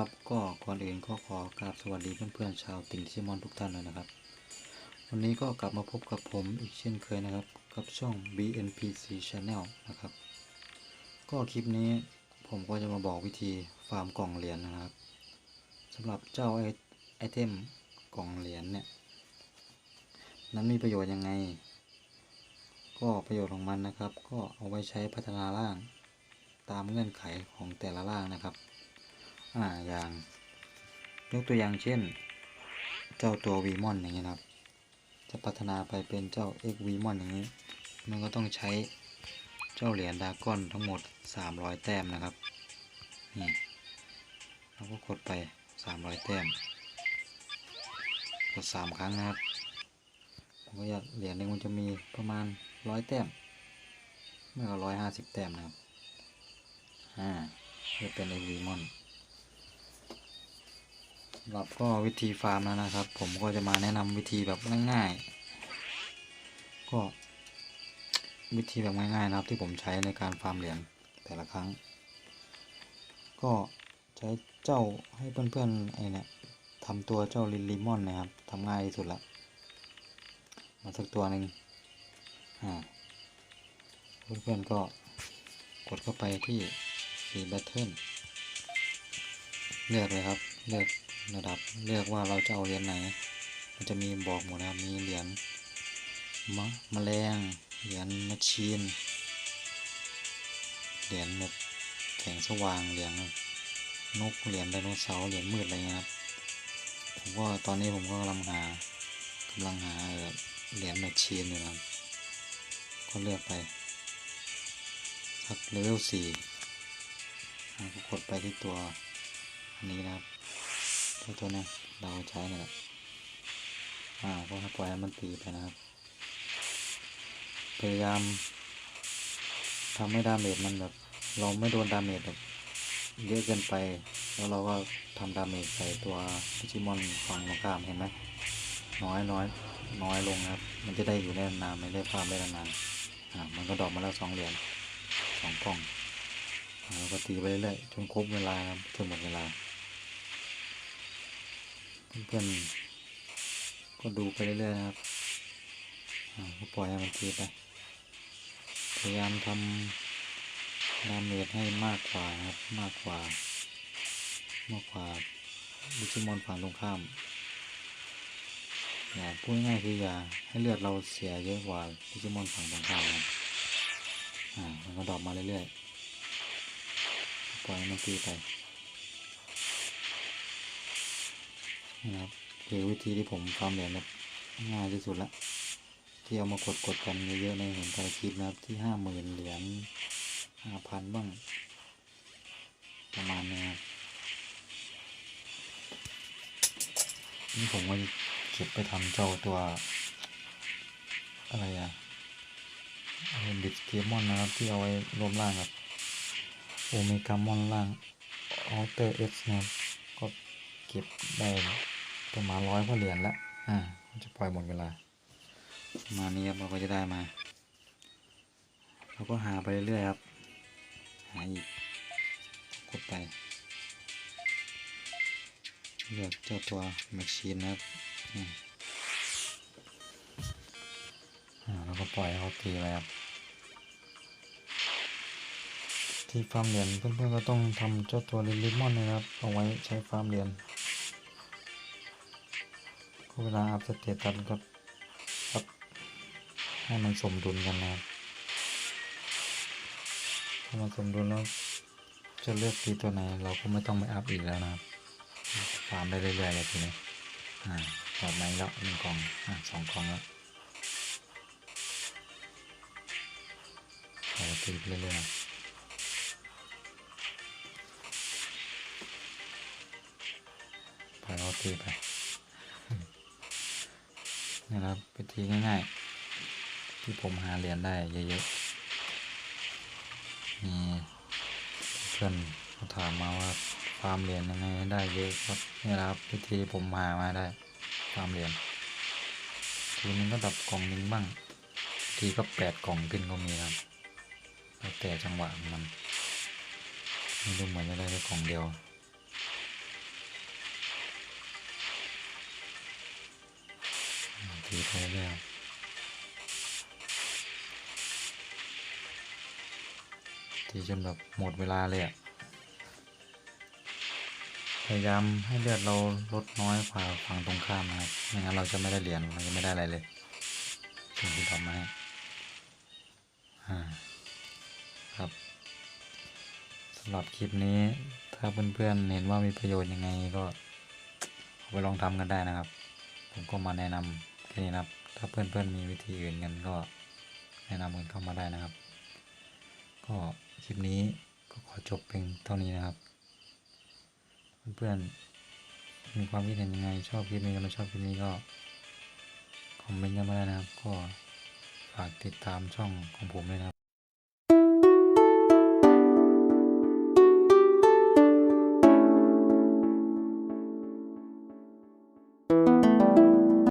ครับก็ก่อนอื่นก็ขอกราบสวัสดีเพื่อนๆชาวติ่งชิมอนทุกท่านเลยนะครับ วันนี้ก็กลับมาพบกับผมอีกเช่นเคยนะครับ กับช่อง BNPC Channel นะครับ ก็คลิปนี้ผมก็จะมาบอกวิธีฟาร์มกล่องเหรียญนะครับสำหรับเจ้าไอไอเทมกล่องเหรียญเนี่ยนั้นมีประโยชน์ยังไง ก็ประโยชน์ของมันนะครับ ก็เอาไว้ใช้พัฒนาร่างตามเงื่อนไขของแต่ละร่างนะครับ อ่าอย่างยกตัวอย่างเช่น เจ้าตัววีมอนอย่างเงี้ยนะครับ จะพัฒนาไปเป็นเจ้า X วีมอนอย่างนี้ มันก็ต้องใช้เจ้าเหรียญดาก้อนทั้งหมด 300 แต้มนะครับนี่เราก็กดไป 300 แต้ม กด 3 ครั้งนะครับผมก็อยากเหรียญหนึงมันจะมีประมาณ 100 แต้มไม่ก็150 แต้มนะครับอ่าจะเป็น X วีมอน หรับก็วิธีฟาร์มแล้วนะครับ ผมก็จะมาแนะนำวิธีแบบง่ายๆ ก็วิธีแบบง่ายๆนะครับ ที่ผมใช้ในการฟาร์มเหรียญแต่ละครั้ง ก็ใช้เจ้าให้เพื่อนๆไอเนี่ยทำตัวเจ้าลิลลิมอนนะครับทำง่ายที่สุดละมาสักตัวหนึ่งอ่าเพื่อนๆก็กดเข้าไปที่สีแบตเทิลเลือกเลยครับ เลือก ระดับเลือกว่าเราจะเอาเหรียญไหน มันจะมีบอกหมดนะครับมีเหรียญมะแมลงเหรียญแมชชีนเหรียญแบบแสงสว่างเหรียญนกเหรียญไดโนเสาร์เหรียญมืดอะไรเงี้ยครับผมก็ตอนนี้ผมก็กำลังหากำลังหาเหรียญแมชชีนอยู่นะครับก็เลือกไปสักเลเวลสี่ก็กดไปที่ตัวอันนี้นะครับ ตัวตัวนี้เราใช้นี่ยแหละอ่าก็ให้ปล่อยให้มันตีไปนะครับ พยายามทำให้ดาเมจมันแบบ เราไม่โดนดาเมจแบบเยอะเกินไป แล้วเราก็ทำดาเมจใส่ตัวดิจิมอนฝั่งตรงข้ามเห็นไหมน้อยน้อยน้อยลงนะครับ มันจะได้อยู่ได้นานไม่ได้ฟาร์มได้นานอ่ามันก็ดอกมาแล้วสองเหรียญสองกล่องอ่าแล้วก็ตีไปเรื่อยๆจนครบเวลาครับจนหมดเวลา เพื่อนก็ดูไปเรื่อยๆนะครับอ่าก็ปล่อยให้มันตีไปพยายามทำดาเมจให้มากกว่านะครับมากกว่า มากกว่าดิจิมอนฝั่งตรงข้ามอย่าพูดง่ายๆคืออย่าให้เลือดเราเสียเยอะกว่าดิจิมอนฝั่งตรงข้ามครับอ่ามันก็ดรอปมาเรื่อยๆปล่อยให้มันตีไป นี่นะครับคือวิธีที่ผมฟามเหรียญแบบง่ายที่สุดละที่เอามากดกดๆกันเยอะๆในเห็นแต่คลิปนะครับที่ห้าหมื่นเหรียญห้าพันบ้าง ประมาณนี้ครับนี่ผมก็เก็บไปทำเจ้าตัว อะไรอะดิสเกมอนนะครับที่เอาไว้รวมร่างกับโอเมกามอนล่างออเตอร์เอสนะครับก็เก็บได้ ประมาณร้อยกว่าเหรียญและอ่ามันจะปล่อยหมดเวลา มานี้ครับเราก็จะได้มา เราก็หาไปเรื่อยๆครับ หาอีก กดไป เลือกเจ้าตัวแมชชีนนะครับอ่าแล้วก็ปล่อยให้เขาตีไปครับ ที่ฟาร์มเหรียญเพื่อนๆก็ต้องทำเจ้าตัวลิลิมอนนะครับ เอาไว้ใช้ฟาร์มเหรียญ เวลาอัพสเตตัสก็อัพให้มันสมดุลกันนะครับถ้ามันสมดุลแล้วจะเลือกตีตัวไหน เราก็ไม่ต้องไปอัพอีกแล้วนะครับฟามได้เรื่อยๆเลยทีนี้อ่าตอดไหนแล้วหนึ่งกล่องอ่าสองกล่องแล้วเราตีเรื่อยๆปล่อยเขาตีไป นี่นะครับวิธีง่ายๆ ที่ผมหาเหรียญได้เยอะๆมีเพื่อนเขาถามมาว่าฟาร์มเหรียญยังไงให้ได้เยอะครับนี่ครับวิธีผมหามาได้ฟาร์มเหรียญทีนึงก็ดับกล่องนึงบ้าง ทีก็แปดกล่องขึ้นก็มีครับแล้วแต่จังหวะมันไม่รู้เหมือนจะได้แค่กล่องเดียว ตีโทรแล้วตีจนแบบหมดเวลาเลยอะพยายามให้เลือดเราลดน้อยกว่าฝั่งตรงข้ามนะครับ ไม่งั้นเราจะไม่ได้เหรียญเราจะไม่ได้อะไรเลยสิ่งที่ทำมาให้ครับสำหรับคลิปนี้ถ้าเพื่อนๆเห็นว่ามีประโยชน์ยังไงก็ไปลองทำกันได้นะครับ ผมก็มาแนะนำ นี้นะครับ ถ้าเพื่อนๆมีวิธีอื่นกันก็แนะนำกันเข้ามาได้นะครับ ก็คลิปนี้ก็ขอจบเพียงเท่านี้นะครับ เพื่อนๆมีความคิดเห็นยังไงชอบคลิปนี้กันไม่ชอบคลิปนี้ก็คอมเมนต์กันมาได้นะครับ ก็ฝากติดตามช่องของผมด้วยนะครับ